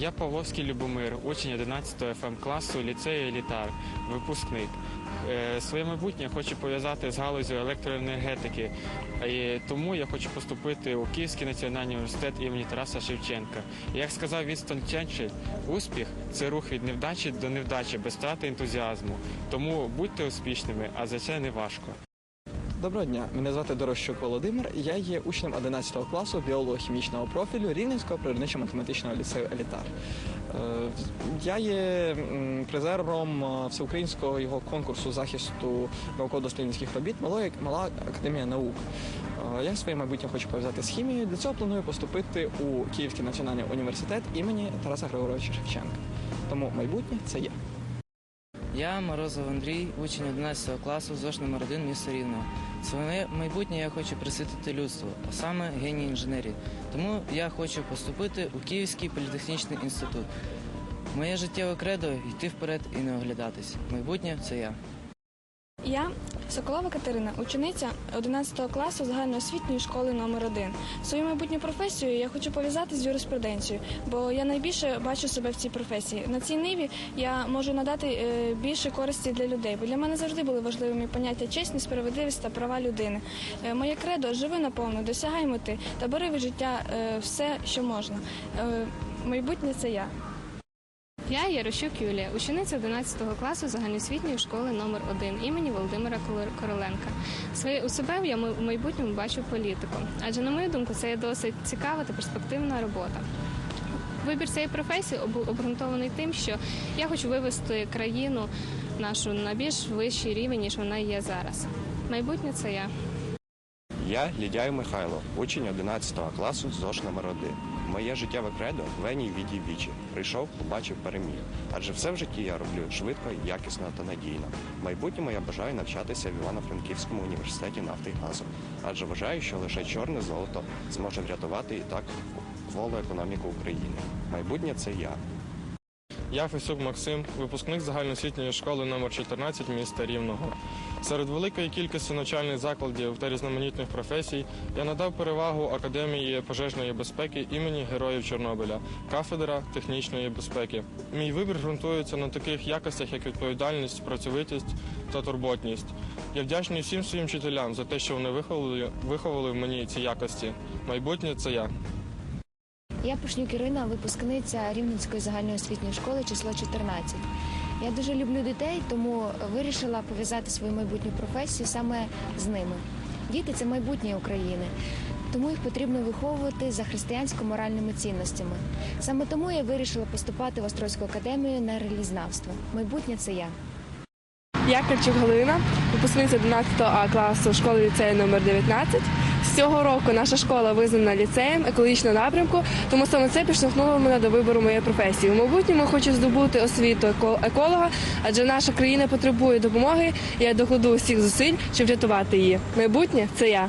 Я Павловський Любомир, учень 11 ФМ класу ліцею Елітар, випускник. Е, Своє майбутнє хочу пов'язати з галузю електроенергетики, тому я хочу поступити у Київський національний університет імені Тараса Шевченка. Як сказав Вінстон Черчилль, успіх це рух від невдачі до невдачі без втрати ентузіазму. Тому будьте успішними, а за це не важко. Доброго дня, мене звати Дорощук Володимир. Я є учнем 11 класу біолого-хімічного профілю Рівненського природничо-математичного ліцею Елітар. Е, Я є призером е, всеукраїнського його конкурсу захисту науково-дослідницьких робіт Мала академія наук. Е, Я своє майбутнє хочу пов'язати з хімією. Для цього планую поступити у Київський національний університет імені Тараса Григоровича Шевченка. Тому майбутнє це я. Я Морозов Андрій, учень 11 класу ЗОШ номер 1 місто Рівного. Своє майбутнє я хочу присвятити людству, а саме геній інженерії. Тому я хочу поступити у Київський політехнічний інститут. Моє життєве кредо йти вперед і не оглядатись. Майбутнє це я. Я Соколова Катерина, учениця 11 класу загальноосвітньої школи номер 1 Свою майбутню професію я хочу пов'язати з юриспруденцією, бо я найбільше бачу себе в цій професії. На цій ниві я можу надати е, більше користі для людей, бо для мене завжди були важливими поняття чесність, справедливість та права людини. Е, Моє кредо живи наповну, досягай мети та бери від життя е, все, що можна. Майбутнє це я. Я Ярощук Юлія, учениця 11 класу загальноосвітньої школи номер 1 імені Володимира Короленка. Своє у себе я у майбутньому бачу політику, адже на мою думку, це є досить цікава та перспективна робота. Вибір цієї професії об- обґрунтований тим, що я хочу вивести країну нашу на більш вищий рівень, ніж вона є зараз. Майбутнє це я. Я Лідяй Михайло, учень 11 класу ЗОШ номер 1 Моє життєве кредо вені відій вічі. Прийшов, побачив, переміг. Адже все в житті я роблю швидко, якісно та надійно. В майбутньому я бажаю навчатися в Івано-Франківському університеті нафти і газу. Адже вважаю, що лише чорне золото зможе врятувати і так кволу економіку України. Майбутнє це я. Я Фесюк Максим, випускник загальноосвітньої школи номер 14 міста Рівного. Серед великої кількості навчальних закладів та різноманітних професій я надав перевагу Академії пожежної безпеки імені Героїв Чорнобиля, кафедра технічної безпеки. Мій вибір ґрунтується на таких якостях, як відповідальність, працьовитість та турботність. Я вдячний всім своїм вчителям за те, що вони виховали, виховали в мені ці якості. Майбутнє це я. Я Пушнюк Ірина, випускниця Рівненської загальноосвітньої школи число 14. Я дуже люблю дітей, тому вирішила пов'язати свою майбутню професію саме з ними. Діти це майбутнє України, тому їх потрібно виховувати за християнсько-моральними цінностями. Саме тому я вирішила поступати в Острозьку академію на релізнавство. Майбутнє це я. Я Карчук Галина, випускниця 11 А класу школи ліцею номер 19. З цього року наша школа визнана ліцеєм екологічного напрямку, тому саме це підштовхнуло мене до вибору моєї професії. У майбутньому хочу здобути освіту еко- еколога, адже наша країна потребує допомоги. Я докладу усіх зусиль, щоб врятувати її. Майбутнє це я.